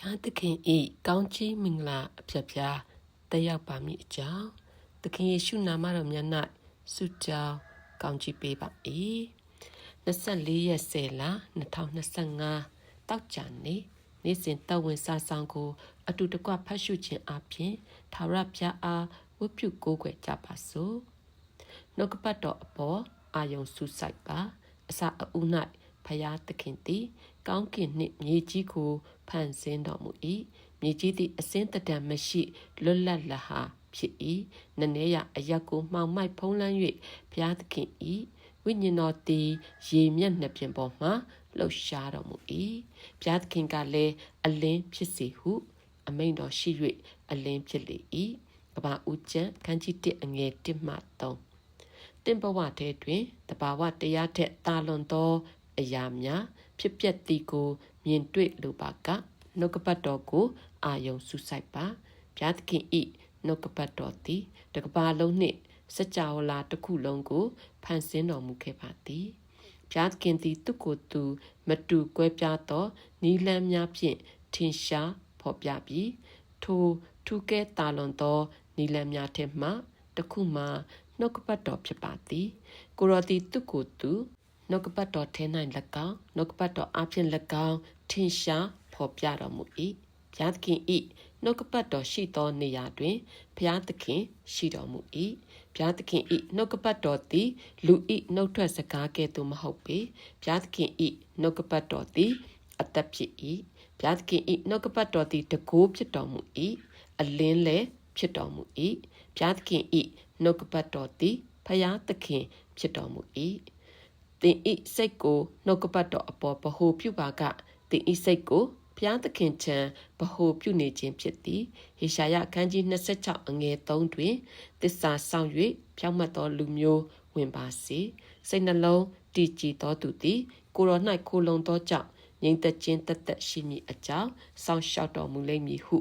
ဘုရားသခင်ဤကောင်းချီးမင်္ဂလာအဖြစ်ပြတက်ရောက်ပါမည်အကြောင်းသခင်ယေရှုနာမတော်မြတ်၌ဆုတောင်းကောင်းချီးပေးပါ၏24ရက်10လ2025တောက်ကြနေ့နေ့စဉ်တဝင်စာဆောင်ကို အတူတကွဖတ်ရှုခြင်းအပြင်သာရဖျားအားဝတ်ပြုကိုးကွယ်ကြပါစို့နှုတ်ကပတ်တော်အပေါ်အာယုံဆုဆိုင်ပါ အစာအုပ်၌ဖယားသခင်သည် ကောင်းကင်နှင့်မြေကြီးကို ဖန်ဆင်းတော်မူ၏မြေကြီးသည်အစင်းတတံမရှိလွတ်လပ်လဟာဖြစ်၏နည်းနည်းရအရက်ကိုမှောင်မိုက်ဖုံးလန်း၍ဘုရားသခင်၏ဝိညာဉ်တော်သည်ရေမျက်နှာပြင်ပေါ်မှလှုပ်ရှားတော်မူ၏ဘုရားသခင်ကလည်းအလင်းဖြစ်စေဟု အမိန်တော်ရှိ၍အလင်းဖြစ်လေ၏ကဘာဦးကျမ်းခန်းကြီး1အငယ်1မှ3တင်ဘဝထဲတွင်တဘာဝတရားထက်တာလွန်သော အရာများ ဖြစ်ပျက်သည်ကို မြင်တွေ့လိုပါကနှုတ်ကပတ်တော်ကို အာယုံစုဆိုင်ပါဘုရားသခင်ဤနှုတ်ကပတ်တော်သည်တကဘာလုံးနှင့်စัจ java လာတစ်ခုလုံးကိုဖန်ဆင်းတော်မူခဲ့ပါသည်ဘုရားသခင်သည်သူကိုယ်သူမတူကွဲပြားသောနီလန်းများဖြင့်ထင်ရှားဖော်ပြပြီးထိုထူးကဲတာလွန်သောနီလန်းများထဲမှတစ်ခုမှနှုတ်ကပတ်တော်ဖြစ်ပါသည်ကိုရောသည်သူကိုယ်သူ နှုတ်ကပတ်တော်ထဲ၌၎င်းနှုတ်ကပတ်တော်အပြင်၎င်းထင်ရှားဖော်ပြတော်မူ၏ဘုရားသခင်၏နှုတ်ကပတ်တော်ရှိသောနေရာတွင်ဘုရားသခင်ရှိတော်မူ၏ဘုရားသခင်၏နှုတ်ကပတ်တော်သည်လူ၏နှုတ်ထွက်စကားကဲ့သို့မဟုတ်ပေဘုရားသခင်၏နှုတ်ကပတ်တော်သည်အသက်ဖြစ်၏ဘုရားသခင်၏နှုတ်ကပတ်တော်သည်တကိုးဖြစ်တော်မူ၏အလင်းလည်းဖြစ်တော်မူ၏ဘုရားသခင်၏နှုတ်ကပတ်တော်သည်ဖယားသခင်ဖြစ်တော်မူ၏ သင်ဤစိတ်ကိုနှုတ်ကပတ်တော်အပေါ်ဗဟုပြုပါကသင်ဤစိတ်ကိုဘုရားသခင်ထံဗဟုပြုနေခြင်းဖြစ်သည်ဟေရှာယအခန်းကြီး26အငယ်3တွင်တစ္ဆာဆောင်၍ဖြောင့်မတ်သောလူမျိုးဝင်ပါစေစိတ်နှလုံးတည်ကြည်သောသူသည် ကိုရော၌ခိုလုံသောကြောင့်ငြိမ်သက်ခြင်းတသက်ရှိမည်အကြောင်းစောင့်ရှောက်တော်မူလိမ့်မည်ဟု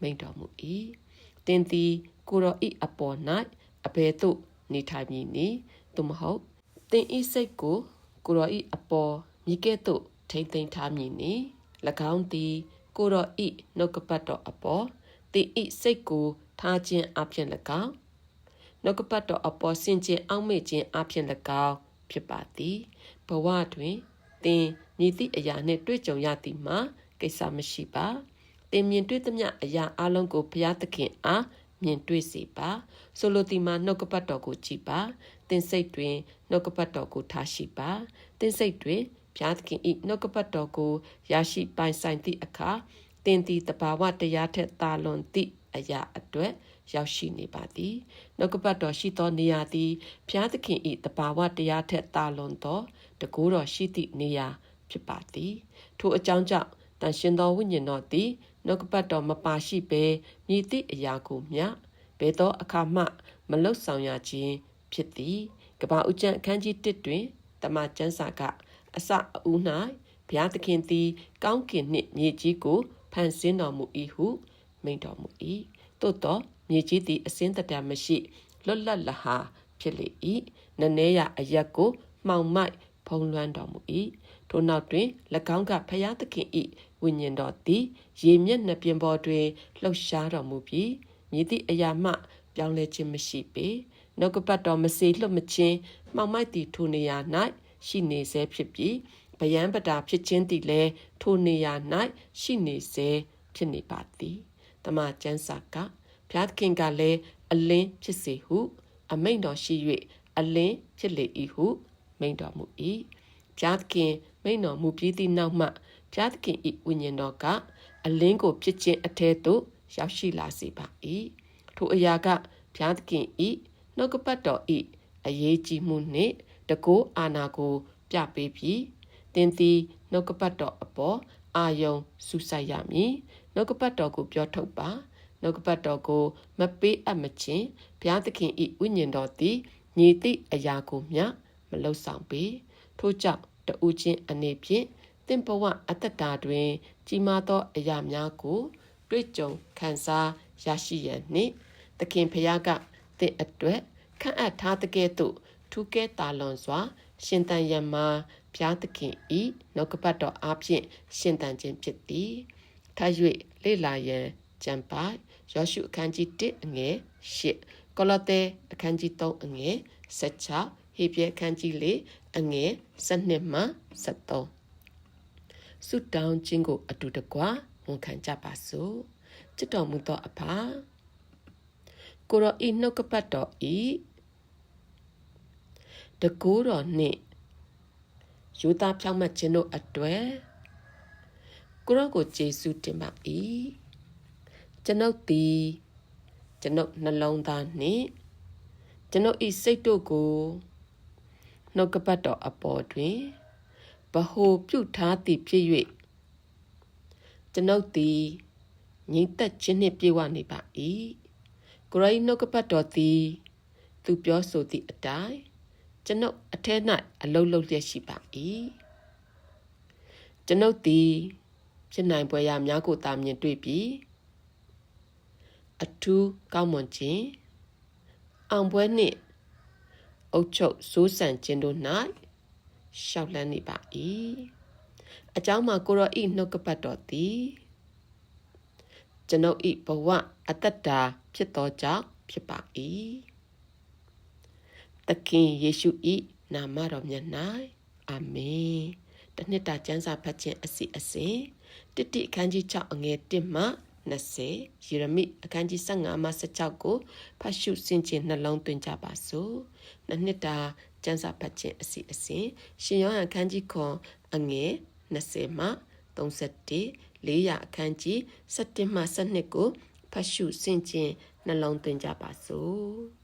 မိန့်တော်မူ၏တင်သည်ကိုရောဤအပေါ်၌အဘယ်သို့နေထိုင်မည်နည်းသို့မဟုတ် တင်ဤစိတ်ကိုကိုရောဤအပေါ်မိကဲ့သို့ထိမ့်သိမ်းထားမည်နည်း၎င်းသည်ကိုရောဤနှုတ်ကပတ်တော်အပေါ်တင်ဤစိတ်ကိုထားခြင်းအပြင်၎င်းနှုတ်ကပတ်တော်အပေါ်ဆင်ခြင်အောက်မေ့ခြင်းအပြင်၎င်းဖြစ်ပါသည်ဘဝတွင်သင်မြည်သည့်အရာနှင့်တွေ့ကြုံရသည်မှာကိစ္စမရှိပါသင်မြင်တွေ့သမျှအရာအလုံးကိုဘုရားသခင်အား မြင်တွေ့စေပါဆိုလိုသည်မှာနှုတ်ကပတ်တော်ကိုကြည်ပါသင်စိတ်တွင်နှုတ်ကပတ်တော်ကိုထားရှိပါသင်စိတ်တွင်ဘုရားသခင်၏နှုတ်ကပတ်တော်ကိုရရှိပိုင်ဆိုင်သည့်အခါသင်သည်တဘာဝတရားထက်သာလွန်သည့်အရာအတွက်ရောက်ရှိနေပါသည်နှုတ်ကပတ်တော်ရှိသောနေရာသည်ဘုရားသခင်၏တဘာဝတရားထက်သာလွန်သောတကူတော်ရှိသည့်နေရာဖြစ်ပါသည်ထိုအကြောင်းကြောင့်တန်ရှင်သောဝိညာဉ်တော်သည် နှုတ်ကပတ်တော်မပါရှိဘဲမြည်သည့်အရာကိုမျှဘယ်သောအခါမှ မလုဆောင်ရခြင်းဖြစ်သည်ကဘာဦးကျန်အခန်းကြီး1တွင်တမန်ကျမ်းစာကအစအဦး၌ဘုရားသခင်သည် ကောင်းကင်နှင့်မြေကြီးကိုဖန်ဆင်းတော်မူ၏ဟုမိန့်တော်မူ၏သို့သောမြေကြီးသည်အစင်းတတမရှိလွတ်လပ်လဟာဖြစ်လေ၏နည်းနည်းရအရက်ကိုမှောင်မိုက်ဖုံးလွှမ်းတော်မူ၏ ထိုနောက်တွင်၎င်းကဖျားသခင်၏ဝိညာဉ်တော်သည်ရေမျက်နှာပြင်ပေါ်တွင်လှုပ်ရှားတော်မူပြီးမြည်သည့်အရာမှ ပြောင်းလဲခြင်းမရှိပေနှုတ်ကပတ်တော်မစေလွတ်မချင်းမှောင်မိုက်သည့်ထိုနေရာ၌ရှိနေဆဲဖြစ်ပြီးဗယံပတာဖြစ်ခြင်းသည်လည်းထိုနေရာ၌ရှိနေဆဲဖြစ်နေပါသည်တမန်ကျမ်းစာကဘုရားသခင်ကလည်းအလင်းဖြစ်စေဟု အမိန့်တော်ရှိ၍အလင်းဖြစ်လေ၏ဟုမိန့်တော်မူ၏ ဘုရားသခင်မိန့်တော်မူပြီးသည့်နောက်မှဘုရားသခင်၏ဝိညာဉ်တော်ကအလင်းကိုဖြစ်ခြင်းအထဲသို့ရောက်ရှိလာစေပါ၏ထိုအရာကဘုရားသခင်၏နှုတ်ကပတ်တော်၏အရေးကြီးမှုနှင့်တကောအာနာကိုပြပေးပြီးသင်သည်နှုတ်ကပတ်တော်အပေါ်အာယုံစူးစိုက်ရမည်နှုတ်ကပတ်တော်ကိုပြောထုတ်ပါနှုတ်ကပတ်တော်ကိုမပေးအပ်မချင်းဘုရားသခင်၏ဝိညာဉ်တော်သည်ညီသည့်အရာကိုမျှမလှုပ်ဆောင်ပေ ထို့ကြောင့်တူချင်းအနေဖြင့်သင်ဘဝအတ္တတာတွင် ကြီးမားသောအရာများကို တွေ့ကြုံခံစားရရှိရန်နှင့်သခင်ဖျားကသင်အတွက်ခန့်အပ်ထားတဲ့ကဲ့သို့ထူးကဲတာလွန်စွာ ရှင်တန်ရမှာဘုရားသခင်ဤနှုတ်ကပတ်တော်အားဖြင့်ရှင်တန်ခြင်းဖြစ်သည်ထထပ်၍လေ့လာရန်ကြံပိုက်ယောရှုအခန်းကြီး1အငယ်8ကောလောသဲအခန်းကြီး3အငယ်16ဟေပြဲအခန်းကြီး4 အငယ်12မှ73ဆုတောင်းခြင်းကို အတူတကွဝန်ခံကြပါစို့ချစ်တော်မူသောအဖကိုရောဤနှုတ်ကပတ်တော်ဤတကူတော်နှင့်ယူသားဖြောင့်မတ်ခြင်းတို့အတွေ့ကိုရောကိုယေရှုတင်ပါ၏ကျွန်ုပ်သည်ကျွန်ုပ်နှလုံးသားနှင့်ကျွန်ုပ်ဤစိတ်တို့ကို နှုတ်ကပတ်တော်အပေါ်တွင်ဗဟုပြုထားသည်ဖြစ်၍ကျွန်ုပ်သည်ငြိမ်သက်ခြင်းနှင့်ပြေဝနေပါ၏ကိုရိုင်းနှုတ်ကပတ်တော်သည် သူပြောဆိုသည့်အတိုင်းကျွန်ုပ်အထက်၌အလုံးလုံးလျက်ရှိပါ၏ကျွန်ုပ်သည်ဖြစ်နိုင်ပွဲရများကိုတာမြင်တွေ့ပြီးအထူးကောင်းမွန်ခြင်းအောင်ပွဲနှင့် အုတ်ချုပ်စိုးစံခြင်းတို့၌ရှောက်လန်းနေပါ၏အကြောင်းမှာကိုရောဤနှုတ်ကပတ်တော်သည်ကျွန်ုပ်ဤဘဝအတ္တတာဖြစ်သောကြောင့်ဖြစ်ပါ၏သခင်ယေရှုဤနာမတော်မြတ်၌အာမင်တနှစ်တာကျမ်းစာဖတ်ခြင်းအစီအစဉ်တစ်တိအခန်းကြီး6အငယ်1မှ 20ယေရမိအခန်းကြီး15မှ16ကိုဖတ်ရှုဆင်ခြင်နှလုံးသွင်းကြပါစို့နှစ်နှစ်တာကျမ်းစာဖတ်ခြင်းအစီအစဉ်ရှင်ယောဟန်အခန်းကြီးခွန်အငယ်20မှ31လေးရအခန်းကြီး7မှ12ကိုဖတ်ရှုဆင်ခြင်နှလုံးသွင်းကြပါစို့